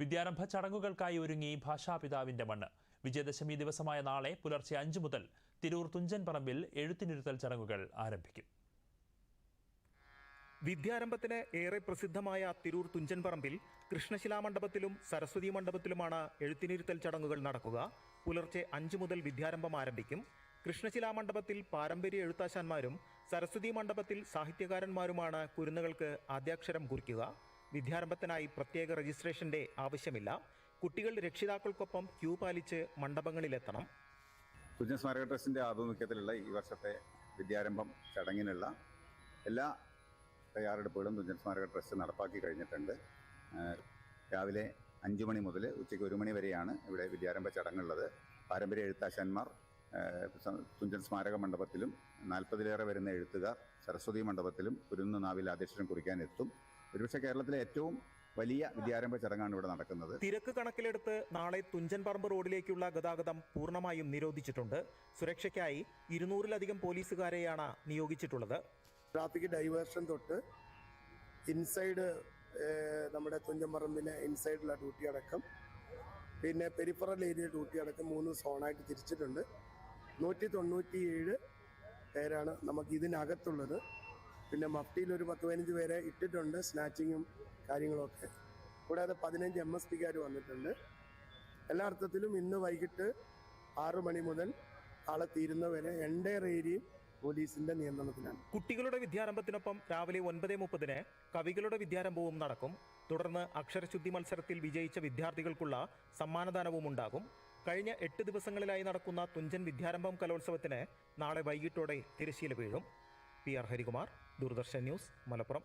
വിദ്യാരംഭ ചടങ്ങുകൾക്കായി ഒരുങ്ങി ഭാഷാപിതാവിന്റെ മണ്ണ്. വിജയദശമി ദിവസമായ നാളെ പുലർച്ചെ അഞ്ചു മുതൽ തിരൂർ തുഞ്ചൻ പറമ്പിൽ എഴുത്തിനിരുത്തൽ ചടങ്ങുകൾ ആരംഭിക്കും. വിദ്യാരംഭത്തിന് ഏറെ പ്രസിദ്ധമായ തിരൂർ തുഞ്ചൻ പറമ്പിൽ കൃഷ്ണശിലാ മണ്ഡപത്തിലും സരസ്വതി മണ്ഡപത്തിലുമാണ് എഴുത്തിനിരുത്തൽ ചടങ്ങുകൾ നടക്കുക. പുലർച്ചെ അഞ്ചു മുതൽ വിദ്യാരംഭം ആരംഭിക്കും. കൃഷ്ണശിലാ മണ്ഡപത്തിൽ പാരമ്പര്യ എഴുത്താശാന്മാരും സരസ്വതി മണ്ഡപത്തിൽ സാഹിത്യകാരന്മാരുമാണ് കുരുന്നുകൾക്ക് ആദ്യാക്ഷരം കുറിക്കുക. വിദ്യാരംഭത്തിനായി പ്രത്യേക രജിസ്ട്രേഷന്റെ ആവശ്യമില്ല. കുട്ടികൾ രക്ഷിതാക്കൾക്കൊപ്പം ക്യൂ പാലിച്ച് മണ്ഡപങ്ങളിലെത്തണം. തുഞ്ചൻ സ്മാരക ട്രസ്റ്റിന്റെ ആഭിമുഖ്യത്തിലുള്ള ഈ വർഷത്തെ വിദ്യാരംഭം ചടങ്ങിനുള്ള എല്ലാ തയ്യാറെടുപ്പുകളും തുഞ്ചൻ സ്മാരക ട്രസ്റ്റ് നടപ്പാക്കി കഴിഞ്ഞിട്ടുണ്ട്. രാവിലെ അഞ്ചു മണി മുതൽ ഉച്ചയ്ക്ക് ഒരു മണി വരെയാണ് ഇവിടെ വിദ്യാരംഭ ചടങ്ങുള്ളത്. പാരമ്പര്യ എഴുത്താശാന്മാർ തുഞ്ചൻ സ്മാരക മണ്ഡപത്തിലും നാൽപ്പതിലേറെ വരുന്ന എഴുത്തുകാർ സരസ്വതി മണ്ഡപത്തിലും കുരുന്ന് നാവിൽ ആദ്യക്ഷരം കുറിക്കാൻ എത്തും. ഒരുപക്ഷെ കേരളത്തിലെ ഏറ്റവും വലിയ വിദ്യാരംഭ ചടങ്ങാണ് ഇവിടെ നടക്കുന്നത്. തിരക്ക് കണക്കിലെടുത്ത് നാളെ തുഞ്ചൻ പറമ്പ് റോഡിലേക്കുള്ള ഗതാഗതം പൂർണമായും നിരോധിച്ചിട്ടുണ്ട്. സുരക്ഷയ്ക്കായി ഇരുന്നൂറിലധികം പോലീസുകാരെയാണ് നിയോഗിച്ചിട്ടുള്ളത്. ട്രാഫിക് ഡൈവേർഷൻ തൊട്ട് ഇൻസൈഡ് നമ്മുടെ നമ്മുടെ തുഞ്ചമ്പറമ്പിലെ ഇൻസൈഡിലുള്ള ഡ്യൂട്ടി അടക്കം പിന്നെ പെരിഫറൽ ഏരിയ ഡ്യൂട്ടി അടക്കം മൂന്ന് സോണായിട്ട് തിരിച്ചിട്ടുണ്ട്. നൂറ്റി തൊണ്ണൂറ്റിയേഴ് പേരാണ് നമുക്ക് ഇതിനകത്തുള്ളത്. പിന്നെ മഫ്റ്റിയിൽ ഒരു പത്ത് പതിനഞ്ച് പേരെ ഇട്ടിട്ടുണ്ട് സ്നാച്ചിങ്ങും കാര്യങ്ങളൊക്കെ കൂടാതെ പതിനഞ്ച് എം എസ് പിക്കാർ വന്നിട്ടുണ്ട്. എല്ലാ അർത്ഥത്തിലും ഇന്ന് വൈകിട്ട് ആറു മണി മുതൽ നാളെ തീരുന്നവരെ എൻഡയർ ഏരിയയും പോലീസിന്റെ നിയന്ത്രണത്തിലാണ്. കുട്ടികളുടെ വിദ്യാരംഭത്തിനൊപ്പം രാവിലെ ഒൻപത് മുപ്പതിന് കവികളുടെ വിദ്യാരംഭവും നടക്കും. തുടർന്ന് അക്ഷരശുദ്ധി മത്സരത്തിൽ വിജയിച്ച വിദ്യാർത്ഥികൾക്കുള്ള സമ്മാനദാനവും ഉണ്ടാകും. കഴിഞ്ഞ എട്ട് ദിവസങ്ങളിലായി നടക്കുന്ന തുഞ്ചൻ വിദ്യാരംഭം കലോത്സവത്തിന് നാളെ വൈകിട്ടോടെ തിരശ്ശീല വീഴും. P R Harikumar. Doordarshan news Malappuram.